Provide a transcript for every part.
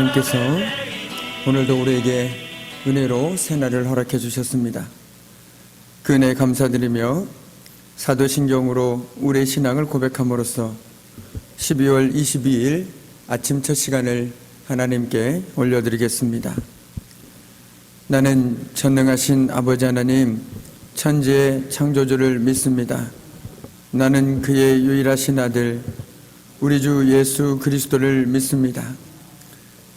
하나님께서 오늘도 우리에게 은혜로 새날을 허락해 주셨습니다. 그 은혜 감사드리며 사도신경으로 우리의 신앙을 고백함으로써 12월 22일 아침 첫 시간을 하나님께 올려드리겠습니다. 나는 전능하신 아버지 하나님 천지의 창조주를 믿습니다. 나는 그의 유일하신 아들 우리 주 예수 그리스도를 믿습니다.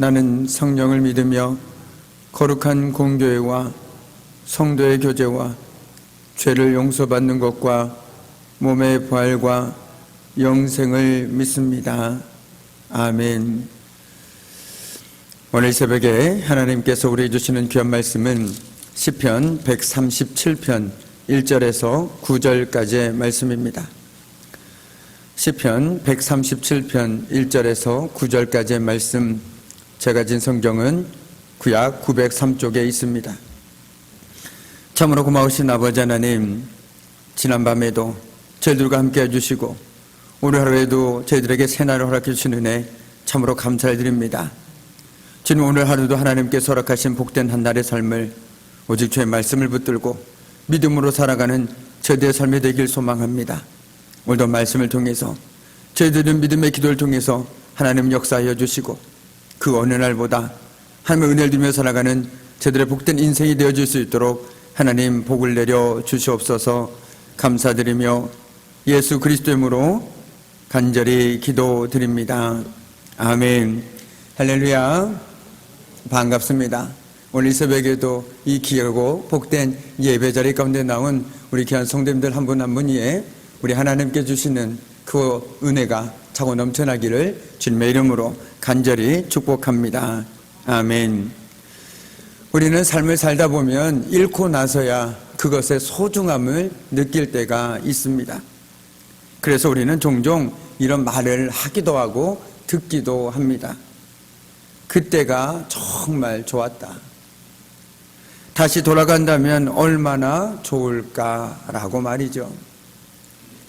나는 성령을 믿으며 거룩한 공교회와 성도의 교제와 죄를 용서받는 것과 몸의 부활과 영생을 믿습니다. 아멘. 오늘 새벽에 하나님께서 우리 주시는 귀한 말씀은 시편 137편 1절에서 9절까지의 말씀입니다. 시편 137편 1절에서 9절까지의 말씀 제가 진 성경은 구약 903쪽에 있습니다. 참으로 고마우신 아버지 하나님 지난밤에도 저희들과 함께 해주시고 오늘 하루에도 저희들에게 새날을 허락해 주신 은혜 참으로 감사를 드립니다. 주님 오늘 하루도 하나님께서 허락하신 복된 한 날의 삶을 오직 주의 말씀을 붙들고 믿음으로 살아가는 저희들의 삶이 되길 소망합니다. 오늘도 말씀을 통해서 저희들은 믿음의 기도를 통해서 하나님 역사하여 주시고 그 어느 날보다 하나님의 은혜를 누며 살아가는 저들의 복된 인생이 되어질 수 있도록 하나님 복을 내려 주시옵소서 감사드리며 예수 그리스도 이름으로 간절히 기도드립니다. 아멘. 할렐루야. 반갑습니다. 오늘 이 새벽에도 이 귀하고 복된 예배 자리 가운데 나온 우리 귀한 성도님들 한 분 한 분이에 우리 하나님께 주시는 그 은혜가 차고 넘쳐나기를 주님의 이름으로 간절히 축복합니다. 아멘. 우리는 삶을 살다 보면 잃고 나서야 그것의 소중함을 느낄 때가 있습니다. 그래서 우리는 종종 이런 말을 하기도 하고 듣기도 합니다. 그때가 정말 좋았다. 다시 돌아간다면 얼마나 좋을까라고 말이죠.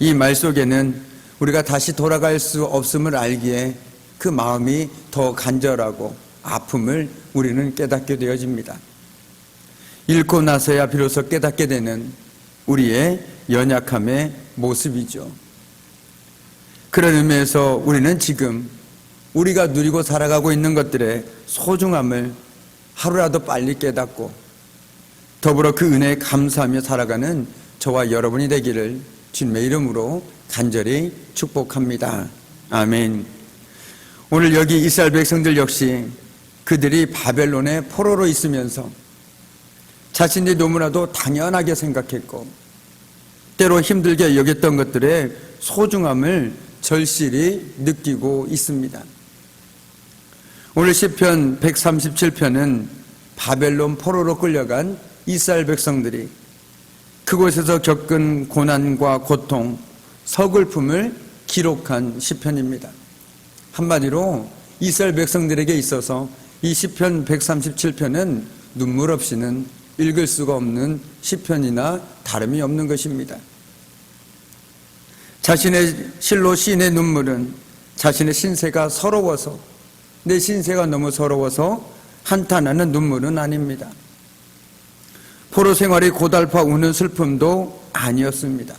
이 말 속에는 우리가 다시 돌아갈 수 없음을 알기에 그 마음이 더 간절하고 아픔을 우리는 깨닫게 되어집니다. 잃고 나서야 비로소 깨닫게 되는 우리의 연약함의 모습이죠. 그런 의미에서 우리는 지금 우리가 누리고 살아가고 있는 것들의 소중함을 하루라도 빨리 깨닫고 더불어 그 은혜에 감사하며 살아가는 저와 여러분이 되기를 주님의 이름으로 간절히 축복합니다. 아멘. 오늘 여기 이스라엘 백성들 역시 그들이 바벨론의 포로로 있으면서 자신들이 너무나도 당연하게 생각했고 때로 힘들게 여겼던 것들의 소중함을 절실히 느끼고 있습니다. 오늘 시편 137편은 바벨론 포로로 끌려간 이스라엘 백성들이 그곳에서 겪은 고난과 고통, 서글픔을 기록한 시편입니다. 한마디로 이스라엘 백성들에게 있어서 이 시편 137편은 눈물 없이는 읽을 수가 없는 시편이나 다름이 없는 것입니다. 자신의 실로 시인의 눈물은 자신의 신세가 서러워서 내 신세가 너무 서러워서 한탄하는 눈물은 아닙니다. 포로 생활이 고달파 우는 슬픔도 아니었습니다.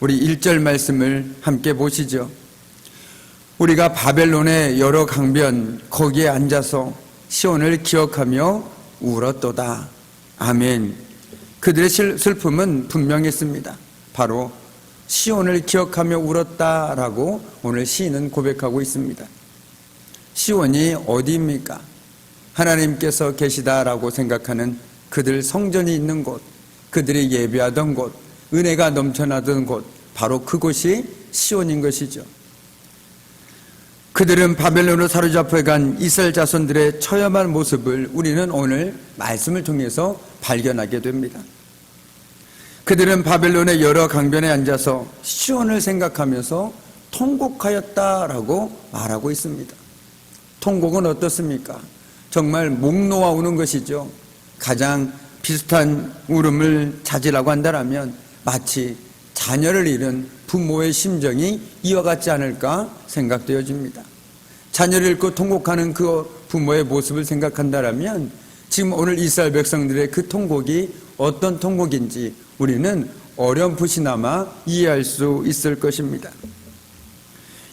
우리 1절 말씀을 함께 보시죠. 우리가 바벨론의 여러 강변 거기에 앉아서 시온을 기억하며 울었도다. 아멘. 그들의 슬픔은 분명했습니다. 바로 시온을 기억하며 울었다라고 오늘 시인은 고백하고 있습니다. 시온이 어디입니까? 하나님께서 계시다라고 생각하는 그들 성전이 있는 곳, 그들이 예배하던 곳, 은혜가 넘쳐나던 곳, 바로 그곳이 시온인 것이죠. 그들은 바벨론으로 사로잡혀 간 이스라엘 자손들의 처참한 모습을 우리는 오늘 말씀을 통해서 발견하게 됩니다. 그들은 바벨론의 여러 강변에 앉아서 시온을 생각하면서 통곡하였다라고 말하고 있습니다. 통곡은 어떻습니까? 정말 목 놓아 우는 것이죠. 가장 비슷한 울음을 찾으라고 한다면 마치 자녀를 잃은 부모의 심정이 이와 같지 않을까 생각되어집니다. 자녀를 잃고 통곡하는 그 부모의 모습을 생각한다면 지금 오늘 이스라엘 백성들의 그 통곡이 어떤 통곡인지 우리는 어렴풋이나마 이해할 수 있을 것입니다.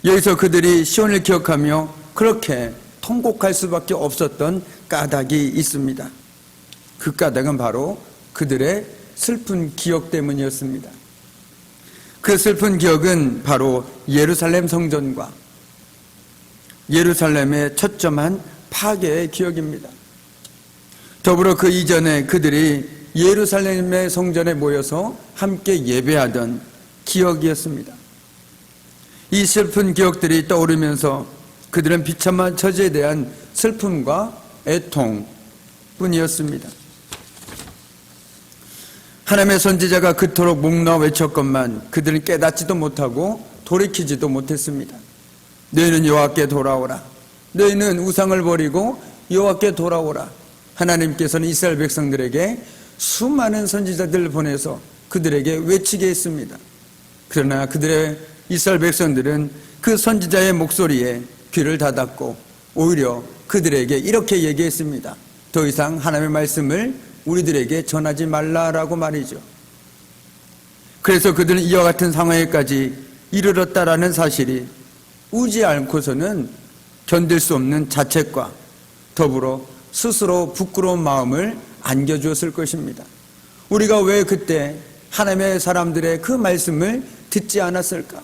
여기서 그들이 시온을 기억하며 그렇게 통곡할 수밖에 없었던 까닭이 있습니다. 그 까닭은 바로 그들의 슬픈 기억 때문이었습니다. 그 슬픈 기억은 바로 예루살렘 성전과 예루살렘의 처점한 파괴의 기억입니다. 더불어 그 이전에 그들이 예루살렘의 성전에 모여서 함께 예배하던 기억이었습니다. 이 슬픈 기억들이 떠오르면서 그들은 비참한 처지에 대한 슬픔과 애통 뿐이었습니다. 하나님의 선지자가 그토록 목놓아 외쳤건만 그들은 깨닫지도 못하고 돌이키지도 못했습니다. 너희는 여호와께 돌아오라. 너희는 우상을 버리고 여호와께 돌아오라. 하나님께서는 이스라엘 백성들에게 수많은 선지자들을 보내서 그들에게 외치게 했습니다. 그러나 그들의 이스라엘 백성들은 그 선지자의 목소리에 귀를 닫았고 오히려 그들에게 이렇게 얘기했습니다. 더 이상 하나님의 말씀을 우리들에게 전하지 말라라고 말이죠. 그래서 그들은 이와 같은 상황에까지 이르렀다라는 사실이 우지 않고서는 견딜 수 없는 자책과 더불어 스스로 부끄러운 마음을 안겨주었을 것입니다. 우리가 왜 그때 하나님의 사람들의 그 말씀을 듣지 않았을까?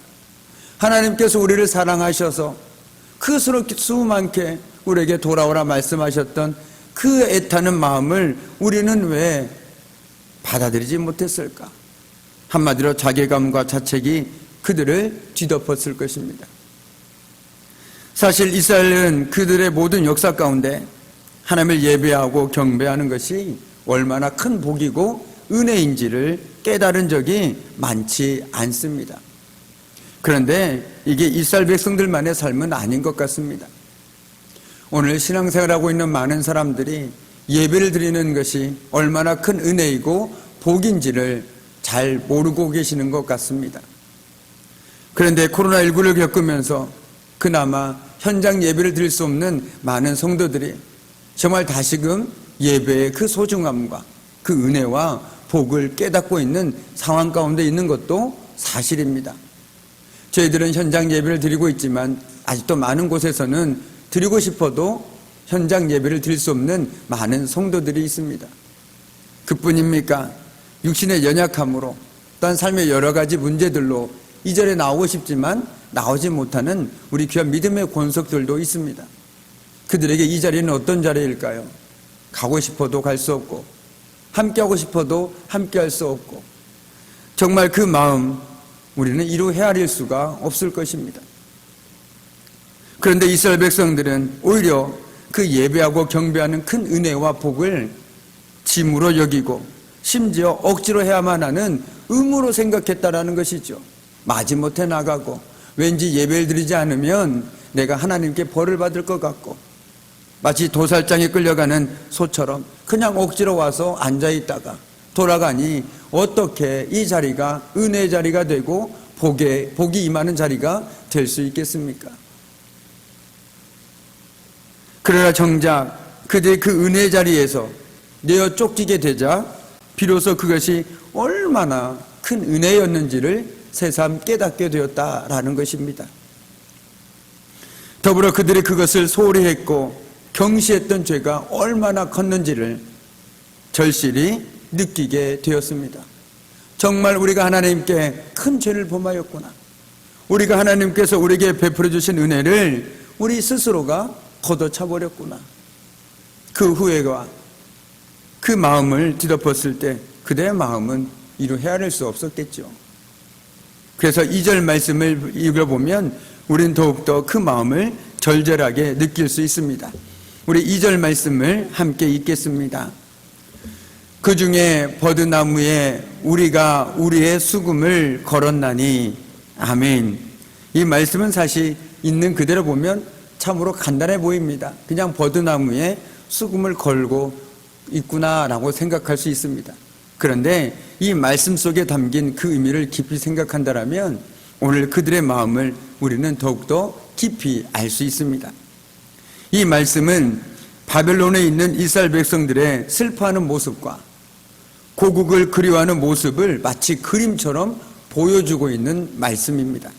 하나님께서 우리를 사랑하셔서 그 수많게 우리에게 돌아오라 말씀하셨던 그 애타는 마음을 우리는 왜 받아들이지 못했을까? 한마디로 자괴감과 자책이 그들을 뒤덮었을 것입니다. 사실 이스라엘은 그들의 모든 역사 가운데 하나님을 예배하고 경배하는 것이 얼마나 큰 복이고 은혜인지를 깨달은 적이 많지 않습니다. 그런데 이게 이스라엘 백성들만의 삶은 아닌 것 같습니다. 오늘 신앙생활하고 있는 많은 사람들이 예배를 드리는 것이 얼마나 큰 은혜이고 복인지를 잘 모르고 계시는 것 같습니다. 그런데 코로나19를 겪으면서 그나마 현장 예배를 드릴 수 없는 많은 성도들이 정말 다시금 예배의 그 소중함과 그 은혜와 복을 깨닫고 있는 상황 가운데 있는 것도 사실입니다. 저희들은 현장 예배를 드리고 있지만 아직도 많은 곳에서는 드리고 싶어도 현장 예배를 드릴 수 없는 많은 성도들이 있습니다. 그뿐입니까? 육신의 연약함으로 또한 삶의 여러 가지 문제들로 이 절에 나오고 싶지만 나오지 못하는 우리 귀한 믿음의 권속들도 있습니다. 그들에게 이 자리는 어떤 자리일까요? 가고 싶어도 갈 수 없고 함께하고 싶어도 함께할 수 없고 정말 그 마음 우리는 이루 헤아릴 수가 없을 것입니다. 그런데 이스라엘 백성들은 오히려 그 예배하고 경배하는 큰 은혜와 복을 짐으로 여기고 심지어 억지로 해야만 하는 의무로 생각했다라는 것이죠. 마지못해 나가고 왠지 예배를 드리지 않으면 내가 하나님께 벌을 받을 것 같고 마치 도살장에 끌려가는 소처럼 그냥 억지로 와서 앉아 있다가 돌아가니 어떻게 이 자리가 은혜의 자리가 되고 복에 복이 임하는 자리가 될 수 있겠습니까? 그러나 정작 그들의 그 은혜의 자리에서 내어 쫓기게 되자 비로소 그것이 얼마나 큰 은혜였는지를 새삼 깨닫게 되었다라는 것입니다. 더불어 그들이 그것을 소홀히 했고 경시했던 죄가 얼마나 컸는지를 절실히 느끼게 되었습니다. 정말 우리가 하나님께 큰 죄를 범하였구나. 우리가 하나님께서 우리에게 베풀어 주신 은혜를 우리 스스로가 걷어차 버렸구나. 그 후회가 그 마음을 뒤덮었을 때 그대의 마음은 이루 헤아릴 수 없었겠죠. 그래서 이 절 말씀을 읽어보면 우린 더욱더 그 마음을 절절하게 느낄 수 있습니다. 우리 2절 말씀을 함께 읽겠습니다. 그 중에 버드나무에 우리가 우리의 수금을 걸었나니 아멘. 이 말씀은 사실 있는 그대로 보면 참으로 간단해 보입니다. 그냥 버드나무에 수금을 걸고 있구나라고 생각할 수 있습니다. 그런데 이 말씀 속에 담긴 그 의미를 깊이 생각한다면 오늘 그들의 마음을 우리는 더욱더 깊이 알 수 있습니다. 이 말씀은 바벨론에 있는 이스라엘 백성들의 슬퍼하는 모습과 고국을 그리워하는 모습을 마치 그림처럼 보여주고 있는 말씀입니다.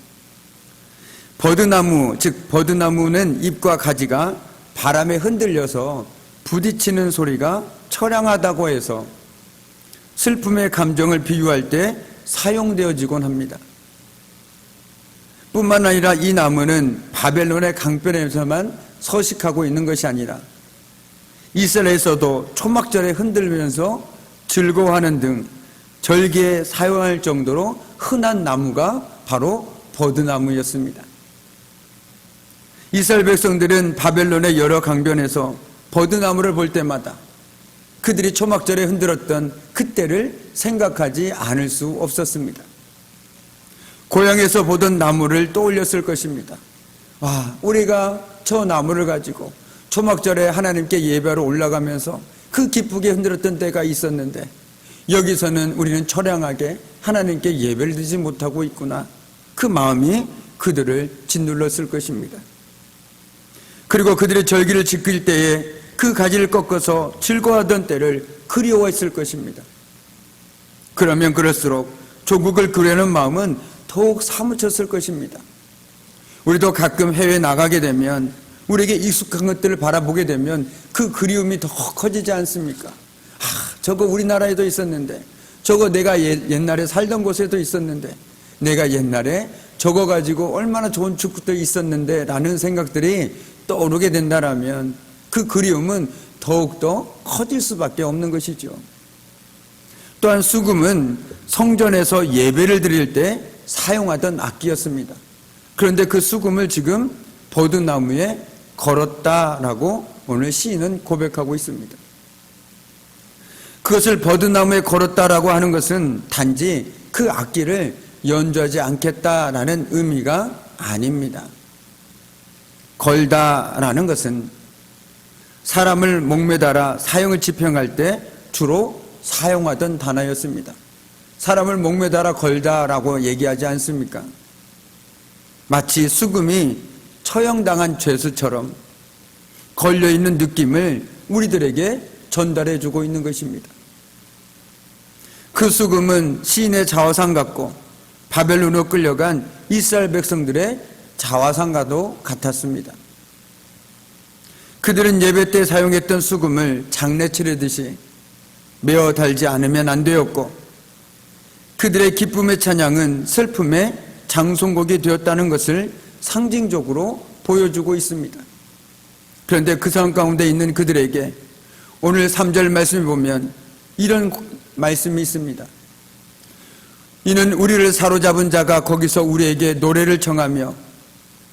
버드나무, 즉 버드나무는 잎과 가지가 바람에 흔들려서 부딪히는 소리가 처량하다고 해서 슬픔의 감정을 비유할 때 사용되어지곤 합니다. 뿐만 아니라 이 나무는 바벨론의 강변에서만 서식하고 있는 것이 아니라 이스라엘에서도 초막절에 흔들면서 즐거워하는 등 절기에 사용할 정도로 흔한 나무가 바로 버드나무였습니다. 이스라엘 백성들은 바벨론의 여러 강변에서 버드나무를 볼 때마다 그들이 초막절에 흔들었던 그때를 생각하지 않을 수 없었습니다. 고향에서 보던 나무를 떠올렸을 것입니다. 와, 우리가 저 나무를 가지고 초막절에 하나님께 예배하러 올라가면서 그 기쁘게 흔들었던 때가 있었는데 여기서는 우리는 처량하게 하나님께 예배를 드리지 못하고 있구나. 그 마음이 그들을 짓눌렀을 것입니다. 그리고 그들의 절기를 지킬 때에 그 가지를 꺾어서 즐거워하던 때를 그리워했을 것입니다. 그러면 그럴수록 조국을 그려는 마음은 더욱 사무쳤을 것입니다. 우리도 가끔 해외 나가게 되면 우리에게 익숙한 것들을 바라보게 되면 그 그리움이 더 커지지 않습니까? 아, 저거 우리나라에도 있었는데, 저거 내가 예, 옛날에 살던 곳에도 있었는데, 내가 옛날에 저거 가지고 얼마나 좋은 축구도 있었는데, 라는 생각들이 떠오르게 된다라면 그 그리움은 더욱더 커질 수밖에 없는 것이죠. 또한 수금은 성전에서 예배를 드릴 때 사용하던 악기였습니다. 그런데 그 수금을 지금 버드나무에 걸었다라고 오늘 시인은 고백하고 있습니다. 그것을 버드나무에 걸었다라고 하는 것은 단지 그 악기를 연주하지 않겠다라는 의미가 아닙니다. 걸다라는 것은 사람을 목매달아 사형을 집행할 때 주로 사용하던 단어였습니다. 사람을 목매달아 걸다라고 얘기하지 않습니까? 마치 수금이 처형당한 죄수처럼 걸려있는 느낌을 우리들에게 전달해 주고 있는 것입니다. 그 수금은 시인의 자화상 같고 바벨론으로 끌려간 이스라엘 백성들의 자화상과도 같았습니다. 그들은 예배 때 사용했던 수금을 장례 치르듯이 메어 달지 않으면 안 되었고 그들의 기쁨의 찬양은 슬픔의 장송곡이 되었다는 것을 상징적으로 보여주고 있습니다. 그런데 그 상황 가운데 있는 그들에게 오늘 3절 말씀을 보면 이런 말씀이 있습니다. 이는 우리를 사로잡은 자가 거기서 우리에게 노래를 청하며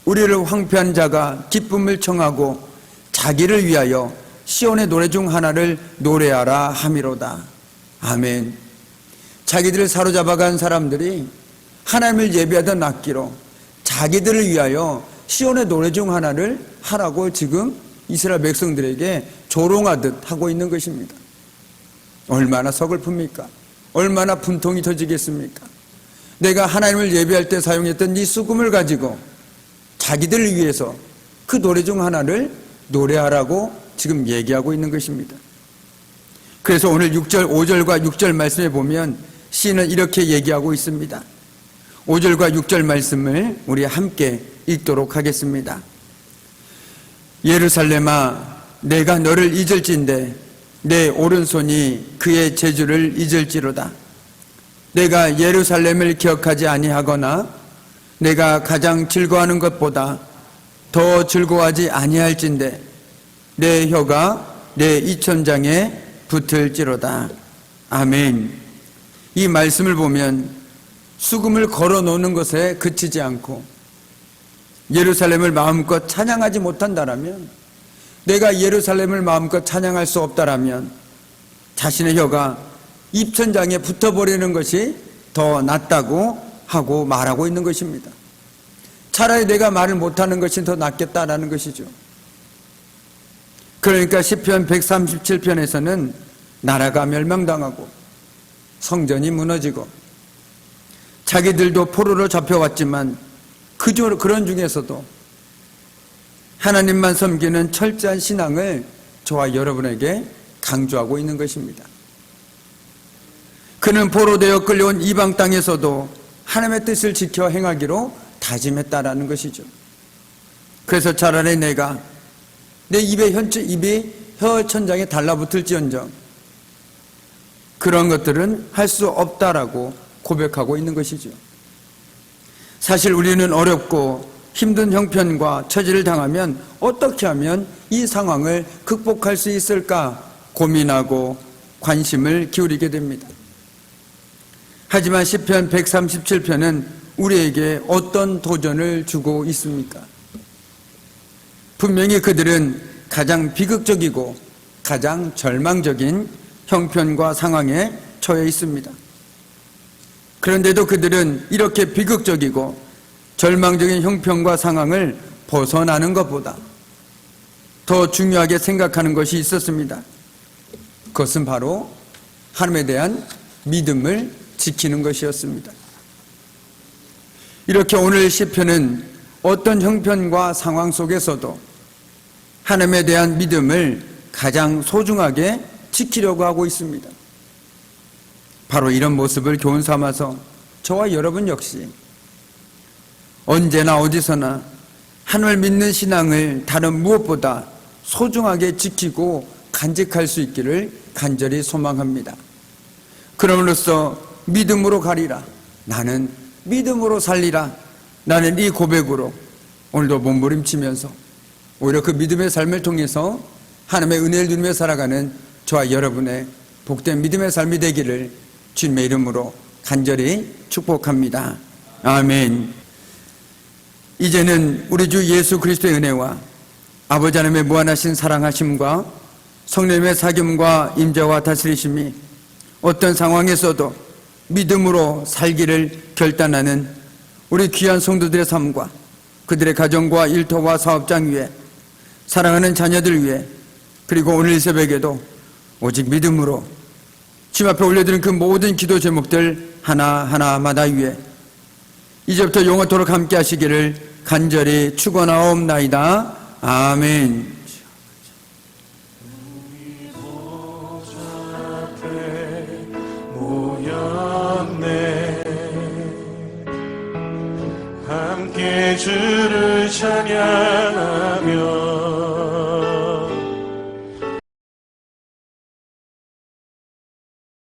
우리를 황폐한 자가 기쁨을 청하고 자기를 위하여 시온의 노래 중 하나를 노래하라 함이로다. 아멘. 자기들을 사로잡아간 사람들이 하나님을 예배하던 악기로 자기들을 위하여 시온의 노래 중 하나를 하라고 지금 이스라엘 백성들에게 조롱하듯 하고 있는 것입니다. 얼마나 서글픕니까? 얼마나 분통이 터지겠습니까? 내가 하나님을 예배할 때 사용했던 이 수금을 가지고 자기들을 위해서 그 노래 중 하나를 노래하라고 지금 얘기하고 있는 것입니다. 그래서 오늘 6절, 5절과 6절 말씀에 보면 시인은 이렇게 얘기하고 있습니다. 5절과 6절 말씀을 우리 함께 읽도록 하겠습니다. 예루살렘아, 내가 너를 잊을진데 내 오른손이 그의 재주를 잊을지로다. 내가 예루살렘을 기억하지 아니하거나 내가 가장 즐거워하는 것보다 더 즐거워하지 아니할진대 내 혀가 내 이천장에 붙을지로다. 아멘. 이 말씀을 보면 수금을 걸어 놓는 것에 그치지 않고 예루살렘을 마음껏 찬양하지 못한다라면 내가 예루살렘을 마음껏 찬양할 수 없다라면 자신의 혀가 입천장에 붙어버리는 것이 더 낫다고 하고 말하고 있는 것입니다. 차라리 내가 말을 못하는 것이 더 낫겠다라는 것이죠. 그러니까 시편 137편에서는 나라가 멸망당하고 성전이 무너지고 자기들도 포로로 잡혀왔지만 그저 그런 중에서도 하나님만 섬기는 철저한 신앙을 저와 여러분에게 강조하고 있는 것입니다. 그는 포로되어 끌려온 이방 땅에서도 하나님의 뜻을 지켜 행하기로 다짐했다라는 것이죠. 그래서 차라리 내가 내 입에 현 입이 혀 천장에 달라붙을지언정 그런 것들은 할 수 없다라고 고백하고 있는 것이죠. 사실 우리는 어렵고 힘든 형편과 처지를 당하면 어떻게 하면 이 상황을 극복할 수 있을까 고민하고 관심을 기울이게 됩니다. 하지만 시편 137편은 우리에게 어떤 도전을 주고 있습니까? 분명히 그들은 가장 비극적이고 가장 절망적인 형편과 상황에 처해 있습니다. 그런데도 그들은 이렇게 비극적이고 절망적인 형편과 상황을 벗어나는 것보다 더 중요하게 생각하는 것이 있었습니다. 그것은 바로 하나님에 대한 믿음을 지키는 것이었습니다. 이렇게 오늘 시편은 어떤 형편과 상황 속에서도 하나님에 대한 믿음을 가장 소중하게 지키려고 하고 있습니다. 바로 이런 모습을 교훈 삼아서 저와 여러분 역시 언제나 어디서나 하나님을 믿는 신앙을 다른 무엇보다 소중하게 지키고 간직할 수 있기를 간절히 소망합니다. 그럼으로써 믿음으로 가리라. 나는 믿음으로 살리라. 나는 이 고백으로 오늘도 몸부림치면서 오히려 그 믿음의 삶을 통해서 하나님의 은혜를 누리며 살아가는 저와 여러분의 복된 믿음의 삶이 되기를 주님의 이름으로 간절히 축복합니다. 아멘. 이제는 우리 주 예수 그리스도의 은혜와 아버지 하나님의 무한하신 사랑하심과 성령님의 사귐과 임재와 다스리심이 어떤 상황에서도 믿음으로 살기를 결단하는 우리 귀한 성도들의 삶과 그들의 가정과 일터와 사업장 위에 사랑하는 자녀들 위해 그리고 오늘 이 새벽에도 오직 믿음으로 주님 앞에 올려드린 그 모든 기도 제목들 하나하나마다 위에 이제부터 영원토록 함께 하시기를 간절히 축원하옵나이다. 아멘. 주를 찬양하며